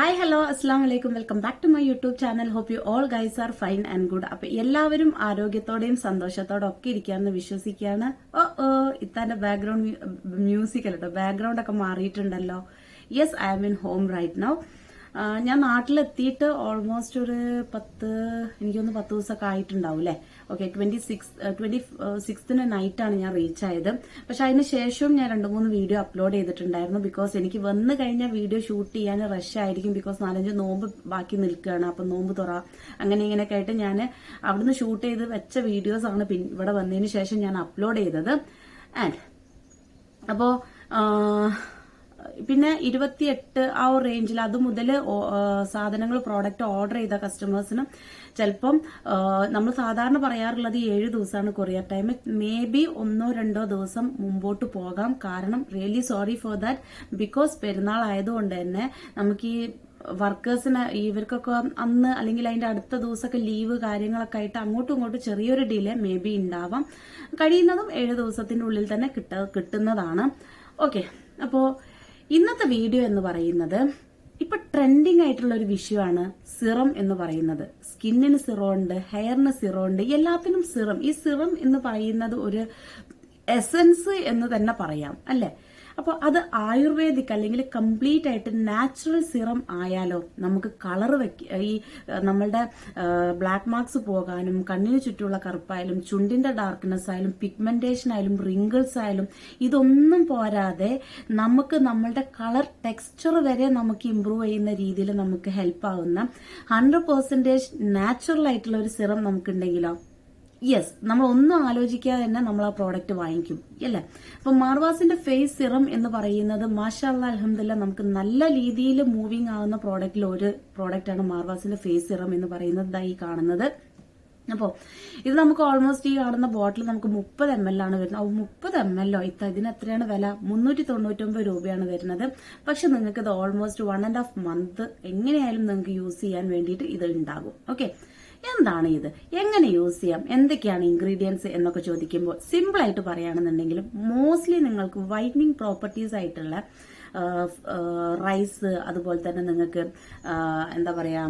Hi hello അസ്സാം വലൈക്കും welcome back to my YouTube channel hope you all guys are fine and good അപ്പൊ എല്ലാവരും ആരോഗ്യത്തോടെയും സന്തോഷത്തോടെ ഒക്കെ ഇരിക്കാന്ന് വിശ്വസിക്കുകയാണ്. ഓ ഓ ഇത്താന്റെ ബാക്ക്ഗ്രൗണ്ട് മ്യൂസിക് അല്ലോ ബാക്ക്ഗ്രൗണ്ട് ഒക്കെ മാറിയിട്ടുണ്ടല്ലോ. Yes I'm in home right now ഞാൻ നാട്ടിലെത്തിയിട്ട് ഓൾമോസ്റ്റ് ഒരു പത്ത് എനിക്കൊന്ന് പത്ത് ദിവസമൊക്കെ ആയിട്ടുണ്ടാവും അല്ലേ ഓക്കെ ട്വന്റി സിക്സ് ട്വന്റി സിക്സ്തിന് നൈറ്റാണ് ഞാൻ റീച്ച് ആയത്. പക്ഷെ അതിന് ശേഷവും ഞാൻ രണ്ട് മൂന്ന് വീഡിയോ അപ്ലോഡ് ചെയ്തിട്ടുണ്ടായിരുന്നു ബിക്കോസ് എനിക്ക് വന്ന് കഴിഞ്ഞ വീഡിയോ ഷൂട്ട് ചെയ്യാൻ റഷ് ആയിരിക്കും ബിക്കോസ് നാലഞ്ച് നോമ്പ് ബാക്കി നിൽക്കുകയാണ്. അപ്പം നോമ്പ് തുറ അങ്ങനെ ഇങ്ങനെയൊക്കെ ആയിട്ട് ഞാൻ അവിടുന്ന് ഷൂട്ട് ചെയ്ത് വെച്ച വീഡിയോസാണ് ഇവിടെ വന്നതിന് ശേഷം ഞാൻ അപ്ലോഡ് ചെയ്തത്. ആൻഡ് അപ്പോ പിന്നെ ഇരുപത്തിയെട്ട് ആ ഒരു റേഞ്ചിൽ അത് മുതൽ സാധനങ്ങൾ പ്രോഡക്റ്റ് ഓർഡർ ചെയ്ത കസ്റ്റമേഴ്സിനും ചിലപ്പം നമ്മൾ സാധാരണ പറയാറുള്ളത് ഏഴ് ദിവസമാണ് കൊറിയർ ടൈം മേ ബി ഒന്നോ രണ്ടോ ദിവസം മുമ്പോട്ട് പോകാം. കാരണം really sorry for that because Perunnal ആയതുകൊണ്ട് തന്നെ നമുക്ക് ഈ വർക്കേഴ്സിന് ഇവർക്കൊക്കെ അന്ന് അല്ലെങ്കിൽ അതിന്റെ അടുത്ത ദിവസമൊക്കെ ലീവ് കാര്യങ്ങളൊക്കെ ആയിട്ട് അങ്ങോട്ടും ഇങ്ങോട്ടും ചെറിയൊരു ഡിലേ മേ ബി ഉണ്ടാവാം. കഴിയുന്നതും ഏഴ് ദിവസത്തിന്റെ ഉള്ളിൽ തന്നെ കിട്ട കിട്ടുന്നതാണ്. ഓക്കെ അപ്പോ ഇന്നത്തെ വീഡിയോ എന്ന് പറയുന്നത് ഇപ്പൊ ട്രെൻഡിങ് ആയിട്ടുള്ള ഒരു വിഷയമാണ് സിറം എന്ന് പറയുന്നത്. സ്കിന്നിന് സിറം ഉണ്ട് ഹെയറിന് സിറം ഉണ്ട് എല്ലാത്തിനും സിറം. ഈ സിറം എന്ന് പറയുന്നത് ഒരു എസൻസ് എന്ന് തന്നെ പറയാം അല്ലേ? അപ്പോൾ അത് ആയുർവേദിക് അല്ലെങ്കിൽ കംപ്ലീറ്റ് ആയിട്ട് നാച്ചുറൽ സിറം ആയാലോ നമുക്ക് കളർ വെക്ക ഈ നമ്മളുടെ ബ്ലാക്ക് മാർക്സ് പോകാനും കണ്ണിന് ചുറ്റുമുള്ള കറുപ്പായാലും ചുണ്ടിന്റെ ഡാർക്ക്നെസ് ആയാലും പിഗ്മെന്റേഷൻ ആയാലും റിങ്കിൾസ് ആയാലും ഇതൊന്നും പോരാതെ നമുക്ക് നമ്മളുടെ കളർ ടെക്സ്ചർ വരെ നമുക്ക് ഇമ്പ്രൂവ് ചെയ്യുന്ന രീതിയിൽ നമുക്ക് ഹെൽപ്പ് ആവുന്ന ഹൺഡ്രഡ് പെർസെന്റേജ് നാച്ചുറൽ ആയിട്ടുള്ള ഒരു സിറം നമുക്കുണ്ടെങ്കിലോ യെസ് നമ്മൾ ഒന്നും ആലോചിക്കാതെ തന്നെ നമ്മൾ ആ പ്രോഡക്റ്റ് വാങ്ങിക്കും അല്ലേ? അപ്പൊ മാർവാസിന്റെ ഫേസ് സിറം എന്ന് പറയുന്നത് മാഷാല്ല അലഹമില്ല നമുക്ക് നല്ല രീതിയിൽ മൂവിങ് ആകുന്ന പ്രോഡക്റ്റിൽ ഒരു പ്രോഡക്റ്റാണ് മാർവാസിന്റെ ഫേസ് സിറം എന്ന് പറയുന്നത് ഈ കാണുന്നത്. അപ്പോൾ ഇത് നമുക്ക് ഓൾമോസ്റ്റ് ഈ കാണുന്ന ബോട്ടിൽ നമുക്ക് മുപ്പത് എം എൽ ആണ് വരുന്നത്. ഓ മുപ്പത് എം ഓ ഇത്ത ഇതിന് എത്രയാണ് വില? മുന്നൂറ്റി തൊണ്ണൂറ്റൊമ്പത് രൂപയാണ് വരുന്നത്. പക്ഷെ നിങ്ങൾക്ക് ഇത് almost one and half month എങ്ങനെയായാലും നിങ്ങൾക്ക് യൂസ് ചെയ്യാൻ വേണ്ടിയിട്ട് ഇത് ഉണ്ടാകും. ഓക്കെ എന്താണ് ഇത്? എങ്ങനെ യൂസ് ചെയ്യാം? എന്തൊക്കെയാണ് ഇൻഗ്രീഡിയൻസ് എന്നൊക്കെ ചോദിക്കുമ്പോൾ സിമ്പിൾ ആയിട്ട് പറയുകയാണെന്നുണ്ടെങ്കിലും മോസ്റ്റ്ലി നിങ്ങൾക്ക് വൈറ്റനിങ് പ്രോപ്പർട്ടീസ് ആയിട്ടുള്ള റൈസ് അതുപോലെ തന്നെ നിങ്ങൾക്ക് എന്താ പറയാ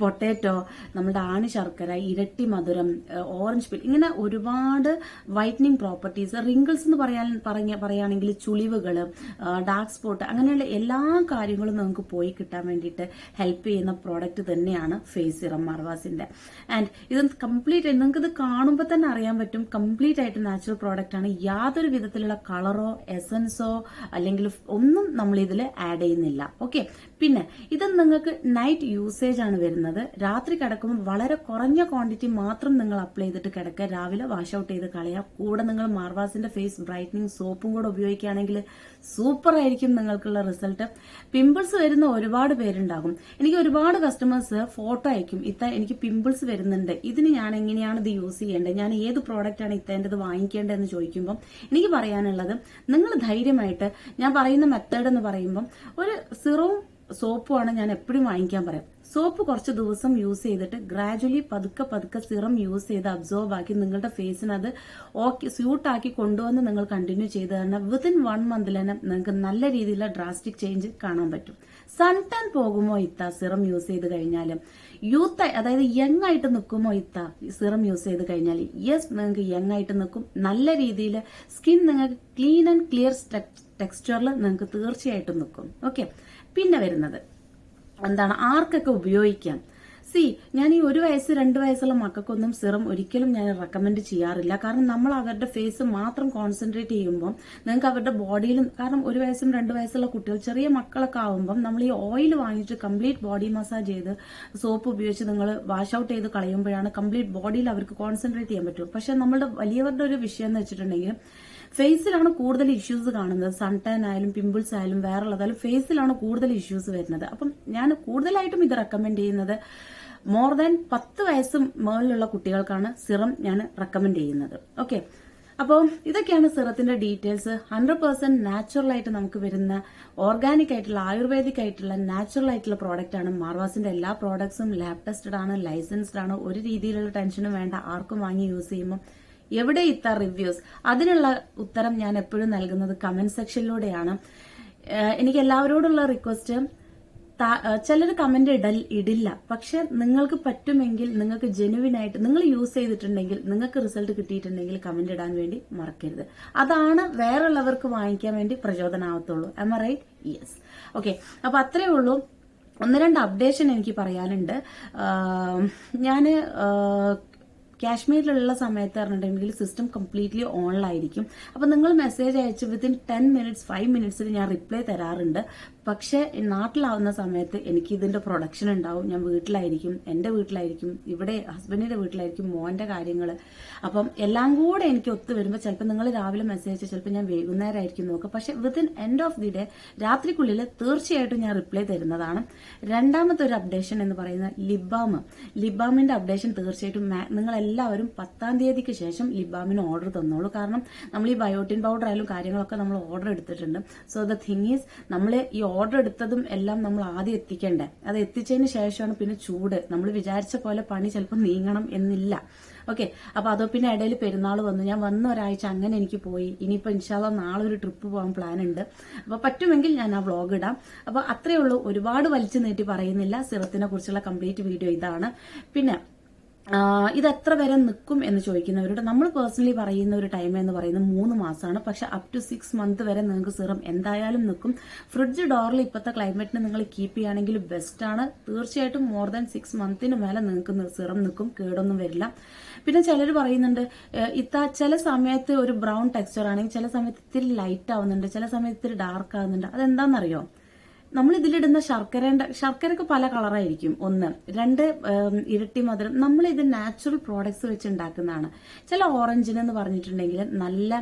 പൊട്ടാറ്റോ നമ്മുടെ ആണി ശർക്കര ഇരട്ടി മധുരം ഓറഞ്ച് പിൽ ഇങ്ങനെ ഒരുപാട് വൈറ്റനിങ് പ്രോപ്പർട്ടീസ് റിങ്കിൾസ് എന്ന് പറയാൻ പറഞ്ഞ പറയുകയാണെങ്കിൽ ചുളിവുകൾ ഡാർക്ക് സ്പോട്ട് അങ്ങനെയുള്ള എല്ലാ കാര്യങ്ങളും നമുക്ക് പോയി കിട്ടാൻ വേണ്ടിയിട്ട് ഹെൽപ്പ് ചെയ്യുന്ന പ്രോഡക്റ്റ് തന്നെയാണ് ഫേസ് സിറം മാർവാസിന്റെ ആൻഡ് ഇത് കംപ്ലീറ്റ് നിങ്ങൾക്ക് ഇത് കാണുമ്പോൾ തന്നെ അറിയാൻ പറ്റും കംപ്ലീറ്റ് ആയിട്ട് നാച്ചുറൽ പ്രോഡക്റ്റ് ആണ് യാതൊരു വിധത്തിലുള്ള കളറോ എസൻസോ അല്ലെങ്കിൽ ഒന്നും നമ്മൾ ഇതിൽ ആഡ് ചെയ്യുന്നില്ല. ഓക്കെ പിന്നെ ഇത് നിങ്ങൾക്ക് നൈറ്റ് യൂസേജ് ആണ് വരുന്നത്. രാത്രി കിടക്കുമ്പോൾ വളരെ കുറഞ്ഞ ക്വാണ്ടിറ്റി മാത്രം നിങ്ങൾ അപ്ലൈ ചെയ്തിട്ട് കിടക്കുക. രാവിലെ വാഷ് ഔട്ട് ചെയ്ത് കളയാം. കൂടെ നിങ്ങൾ മാർവാസിന്റെ ഫേസ് ബ്രൈറ്റനിങ് സോപ്പും കൂടെ ഉപയോഗിക്കുകയാണെങ്കിൽ സൂപ്പർ ആയിരിക്കും നിങ്ങൾക്കുള്ള റിസൾട്ട് പിമ്പിൾസ് വരുന്ന ഒരുപാട് പേരുണ്ടാകും. എനിക്ക് ഒരുപാട് കസ്റ്റമേഴ്സ് ഫോട്ടോ അയക്കും. ഇത്ത എനിക്ക് പിമ്പിൾസ് വരുന്നുണ്ട്. ഇതിന് ഞാൻ എങ്ങനെയാണ് ഇത് യൂസ് ചെയ്യേണ്ടത്? ഞാൻ ഏത് പ്രോഡക്റ്റാണ് ഇത്തേണ്ടത് വാങ്ങിക്കേണ്ടതെന്ന് ചോദിക്കുമ്പോൾ എനിക്ക് പറയാനുള്ളത് നിങ്ങൾ ധൈര്യമായിട്ട് ഞാൻ പറയുന്ന മെത്തേഡ് എന്ന് പറയുമ്പോൾ ഒരു സിറവും സോപ്പുമാണ് ഞാൻ എപ്പോഴും വാങ്ങിക്കാൻ പറയാം. സോപ്പ് കുറച്ച് ദിവസം യൂസ് ചെയ്തിട്ട് ഗ്രാജുവലി പതുക്കെ പതുക്കെ സിറം യൂസ് ചെയ്ത് അബ്സോർബ് ആക്കി നിങ്ങളുടെ ഫേസിന് അത് ഓക്കെ സ്യൂട്ടാക്കി കൊണ്ടുവന്ന് നിങ്ങൾ കണ്ടിന്യൂ ചെയ്ത് തന്നെ വിത്തിൻ വൺ മന്തിൽ തന്നെ നിങ്ങൾക്ക് നല്ല രീതിയിലുള്ള ഡ്രാസ്റ്റിക് ചേഞ്ച് കാണാൻ പറ്റും. സൺ ടാൻ പോകുമോ ഇത്ത സിറം യൂസ് ചെയ്ത് കഴിഞ്ഞാൽ യൂത്ത് അതായത് യങ് ആയിട്ട് നിൽക്കുമോ ഇത്ത സിറം യൂസ് ചെയ്ത് കഴിഞ്ഞാൽ യെസ് നിങ്ങൾക്ക് യങ് ആയിട്ട് നിൽക്കും. നല്ല രീതിയിൽ സ്കിൻ നിങ്ങൾക്ക് ക്ലീൻ ആൻഡ് ക്ലിയർ ടെക്സ്ചറിൽ നിങ്ങൾക്ക് തീർച്ചയായിട്ടും നിൽക്കും ഓക്കെ പിന്നെ വരുന്നത്. എന്താണ്? ആർക്കൊക്കെ ഉപയോഗിക്കാം? സി ഞാൻ ഈ ഒരു വയസ്സ് രണ്ട് വയസ്സുള്ള മക്കൾക്കൊന്നും സിറം ഒരിക്കലും ഞാൻ റെക്കമെൻഡ് ചെയ്യാറില്ല. കാരണം നമ്മൾ അവരുടെ ഫേസ് മാത്രം കോൺസെൻട്രേറ്റ് ചെയ്യുമ്പോൾ നിങ്ങൾക്ക് അവരുടെ ബോഡിയിലും കാരണം ഒരു വയസ്സും രണ്ട് വയസ്സുള്ള കുട്ടികൾ ചെറിയ മക്കളൊക്കെ ആവുമ്പം നമ്മൾ ഈ ഓയിൽ വാങ്ങിച്ച് കംപ്ലീറ്റ് ബോഡി മസാജ് ചെയ്ത് സോപ്പ് ഉപയോഗിച്ച് നിങ്ങൾ വാഷ് ഔട്ട് ചെയ്ത് കളയുമ്പോഴാണ് കംപ്ലീറ്റ് ബോഡിയിൽ അവർക്ക് കോൺസെൻട്രേറ്റ് ചെയ്യാൻ പറ്റും. പക്ഷെ നമ്മുടെ വലിയവരുടെ ഒരു വിഷയം എന്ന് വെച്ചിട്ടുണ്ടെങ്കിൽ ഫേസിലാണ് കൂടുതൽ ഇഷ്യൂസ് കാണുന്നത്. സൺ ടാൻ ആയാലും പിമ്പിൾസ് ആയാലും വേറുള്ളതായാലും ഫേസിലാണ് കൂടുതൽ ഇഷ്യൂസ് വരുന്നത്. അപ്പം ഞാൻ കൂടുതലായിട്ടും ഇത് റെക്കമെൻഡ് ചെയ്യുന്നത് മോർ ദാൻ പത്ത് വയസ്സ് മുകളിലുള്ള കുട്ടികൾക്കാണ് സിറം ഞാൻ റെക്കമെൻഡ് ചെയ്യുന്നത്. ഓക്കെ അപ്പോൾ ഇതൊക്കെയാണ് സിറത്തിന്റെ ഡീറ്റെയിൽസ് ഹൺഡ്രഡ് പെർസെന്റ് നാച്ചുറൽ ആയിട്ട് നമുക്ക് വരുന്ന ഓർഗാനിക് ആയിട്ടുള്ള ആയുർവേദിക് ആയിട്ടുള്ള നാച്ചുറൽ ആയിട്ടുള്ള പ്രോഡക്റ്റ് ആണ്. മാർവാസിന്റെ എല്ലാ പ്രോഡക്ട്സും ലാബ് ടെസ്റ്റഡ് ആണ് ലൈസൻസ്ഡ് ആണ്. ഒരു രീതിയിലുള്ള ടെൻഷനും വേണ്ട. ആർക്കും വാങ്ങി യൂസ് ചെയ്യുമ്പോൾ എവിടെ ഇത്ത റിവ്യൂസ് അതിനുള്ള ഉത്തരം ഞാൻ എപ്പോഴും നൽകുന്നത് കമന്റ് സെക്ഷനിലൂടെയാണ് എനിക്ക് എല്ലാവരോടുള്ള റിക്വസ്റ്റ് ചിലർ കമന്റ് ഇടൽ ഇടില്ല. പക്ഷെ നിങ്ങൾക്ക് പറ്റുമെങ്കിൽ നിങ്ങൾക്ക് ജെനുവിൻ ആയിട്ട് നിങ്ങൾ യൂസ് ചെയ്തിട്ടുണ്ടെങ്കിൽ നിങ്ങൾക്ക് റിസൾട്ട് കിട്ടിയിട്ടുണ്ടെങ്കിൽ കമന്റ് ഇടാൻ വേണ്ടി മറക്കരുത്. അതാണ് വേറുള്ളവർക്ക് വാങ്ങിക്കാൻ വേണ്ടി പ്രചോദനമാവത്തുള്ളൂ എം റൈറ്റ് യെസ് ഓക്കെ അപ്പൊ അത്രേ ഉള്ളൂ. ഒന്ന് രണ്ട് അപ്ഡേഷൻ എനിക്ക് പറയാനുണ്ട്. ഞാൻ കാശ്മീരിലുള്ള സമയത്ത് പറഞ്ഞിട്ടുണ്ടെങ്കിൽ സിസ്റ്റം കംപ്ലീറ്റ്ലി ഓൺലായിരിക്കും അപ്പോൾ നിങ്ങൾ മെസ്സേജ് അയച്ച് വിത്തിൻ ടെൻ മിനിറ്റ്സ് ഫൈവ് മിനിറ്റ്സിൽ ഞാൻ റിപ്ലൈ തരാറുണ്ട്. പക്ഷേ നാട്ടിലാവുന്ന സമയത്ത് എനിക്ക് ഇതിന്റെ പ്രൊഡക്ഷൻ ഉണ്ടാവും. ഞാൻ വീട്ടിലായിരിക്കും എന്റെ വീട്ടിലായിരിക്കും ഇവിടെ ഹസ്ബൻഡിന്റെ വീട്ടിലായിരിക്കും മോന്റെ കാര്യങ്ങൾ അപ്പം എല്ലാം കൂടെ എനിക്ക് ഒത്തു വരുമ്പോൾ ചിലപ്പോൾ നിങ്ങൾ രാവിലെ മെസ്സേജ് ചിലപ്പോൾ ഞാൻ വൈകുന്നേരമായിരിക്കും നോക്കുക. പക്ഷേ within end of the day രാത്രിക്കുള്ളിൽ തീർച്ചയായിട്ടും ഞാൻ റിപ്ലൈ തരുന്നതാണ്. രണ്ടാമത്തെ ഒരു അപ്ഡേഷൻ എന്ന് പറയുന്ന ലിബാം ലിബാമിന്റെ അപ്ഡേഷൻ തീർച്ചയായിട്ടും നിങ്ങൾ എല്ലാവരും പത്താം തീയതിക്ക് ശേഷം ലിബാമിന് ഓർഡർ തന്നോളൂ. കാരണം നമ്മൾ ഈ ബയോട്ടിൻ പൗഡർ ആയാലും കാര്യങ്ങളൊക്കെ നമ്മൾ ഓർഡർ എടുത്തിട്ടുണ്ട്. സോ ദ തിങ് ഈസ് നമ്മൾ ഈ ഓർഡർ എടുത്തതും എല്ലാം നമ്മൾ ആദ്യം എത്തിക്കേണ്ടേ? അത് എത്തിച്ചതിന് ശേഷമാണ് പിന്നെ ചൂട്. നമ്മൾ വിചാരിച്ച പോലെ പണി ചിലപ്പോൾ നീങ്ങണം എന്നില്ല. ഓക്കെ അപ്പൊ അതോ പിന്നെ ഇടയിൽ പെരുന്നാൾ വന്നു. ഞാൻ വന്ന ഒരാഴ്ച അങ്ങനെ എനിക്ക് പോയി. ഇനിയിപ്പോ ഇൻഷാല്ല നാളെ ഒരു ട്രിപ്പ് പോകാൻ പ്ലാൻ ഉണ്ട്. അപ്പൊ പറ്റുമെങ്കിൽ ഞാൻ ആ വ്ളോഗ് ഇടാം. അപ്പൊ അത്രയേ ഉള്ളൂ. ഒരുപാട് വലിച്ചു നീട്ടി പറയുന്നില്ല. സിറത്തിനെ കുറിച്ചുള്ള കംപ്ലീറ്റ് വീഡിയോ ഇതാണ്. പിന്നെ ഇത് എത്ര വരെ നിൽക്കും എന്ന് ചോദിക്കുന്നവരോട് നമ്മൾ പേഴ്സണലി പറയുന്ന ഒരു ടൈം എന്ന് പറയുന്നത് മൂന്ന് മാസമാണ് പക്ഷെ അപ് ടു സിക്സ് മന്ത് വരെ നിങ്ങൾക്ക് സിറം എന്തായാലും നിൽക്കും ഫ്രിഡ്ജ് ഡോറിൽ ഇപ്പോഴത്തെ ക്ലൈമറ്റിന് നിങ്ങൾ കീപ്പ് ചെയ്യുകയാണെങ്കിൽ ആണ്. തീർച്ചയായിട്ടും മോർ ദാൻ സിക്സ് മന്തിന് മേലെ നിങ്ങൾക്ക് സിറം നിൽക്കും കേടൊന്നും വരില്ല. പിന്നെ ചിലർ പറയുന്നുണ്ട് ഇത്ത ചില സമയത്ത് ഒരു ബ്രൗൺ ടെക്സ്ചർ ആണെങ്കിൽ ചില സമയത്ത് ഇത്തിരി ലൈറ്റ് ആവുന്നുണ്ട് ചില സമയത്ത് ഇത്തിരി ഡാർക്ക് ആവുന്നുണ്ട്. അതെന്താണെന്നറിയോ നമ്മൾ ഇതിലിടുന്ന ശർക്കരയുടെ ശർക്കരക്ക് പല കളറായിരിക്കും. ഒന്ന്. രണ്ട് ഇരട്ടി മധുരം. നമ്മൾ ഇത് നാച്ചുറൽ പ്രോഡക്ട്സ് വെച്ച് ഉണ്ടാക്കുന്നതാണ്. ചില ഓറഞ്ചിന് എന്ന് പറഞ്ഞിട്ടുണ്ടെങ്കിൽ നല്ല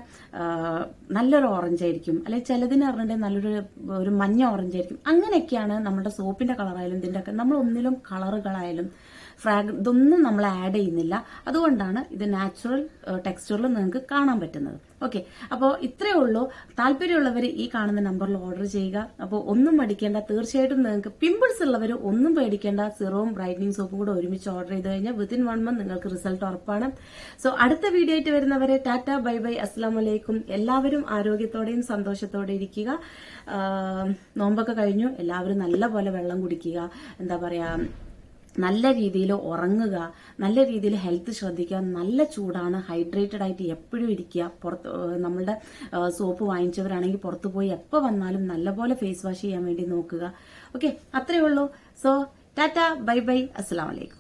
നല്ലൊരു ഓറഞ്ച് ആയിരിക്കും അല്ലെങ്കിൽ ചിലതിന് പറഞ്ഞിട്ടുണ്ടെങ്കിൽ നല്ലൊരു ഒരു മഞ്ഞ ഓറഞ്ച് ആയിരിക്കും അങ്ങനെയൊക്കെയാണ് നമ്മുടെ സോപ്പിന്റെ കളറായാലും ഇതിന്റെ ഒക്കെ നമ്മൾ ഒന്നിലും കളറുകളായാലും ഫ്രാഗ് ഇതൊന്നും നമ്മൾ ആഡ് ചെയ്യുന്നില്ല. അതുകൊണ്ടാണ് ഇത് നാച്ചുറൽ ടെക്സ്ചറിൽ നിങ്ങൾക്ക് കാണാൻ പറ്റുന്നത്. ഓക്കെ അപ്പോൾ ഇത്രയേ ഉള്ളൂ. താല്പര്യമുള്ളവർ ഈ കാണുന്ന നമ്പറിൽ ഓർഡർ ചെയ്യുക. അപ്പോൾ ഒന്നും മടിക്കേണ്ട. തീർച്ചയായിട്ടും നിങ്ങൾക്ക് പിമ്പിൾസ് ഉള്ളവർ ഒന്നും പേടിക്കേണ്ട. സിറവും ബ്രൈറ്റനിങ് സോപ്പും കൂടെ ഒരുമിച്ച് ഓർഡർ ചെയ്ത് കഴിഞ്ഞാൽ വിത്തിൻ വൺ മന്ത് നിങ്ങൾക്ക് റിസൾട്ട് ഉറപ്പാണ്. സോ അടുത്ത വീഡിയോ ആയിട്ട് വരുന്നവരെ ടാറ്റ ബൈ ബൈ. അസ്സാം വലൈക്കും എല്ലാവരും ആരോഗ്യത്തോടെയും സന്തോഷത്തോടെ ഇരിക്കുക. നോമ്പൊക്കെ കഴിഞ്ഞു. എല്ലാവരും നല്ല പോലെ വെള്ളം കുടിക്കുക. എന്താ പറയാ നല്ല രീതിയിൽ ഉറങ്ങുക നല്ല രീതിയിൽ ഹെൽത്ത് ശ്രദ്ധിക്കുക നല്ല ചൂടാണ് ഹൈഡ്രേറ്റഡ് ആയിട്ട് എപ്പോഴും ഇരിക്കുക. പുറത്ത് നമ്മളുടെ സോപ്പ് വാങ്ങിച്ചവരാണെങ്കിൽ പുറത്തു പോയി എപ്പോൾ വന്നാലും നല്ലപോലെ ഫേസ് വാഷ് ചെയ്യാൻ വേണ്ടി നോക്കുക. ഓക്കെ അത്രയേ ഉള്ളൂ. So tata bye bye. അസ്സാം വലൈക്കും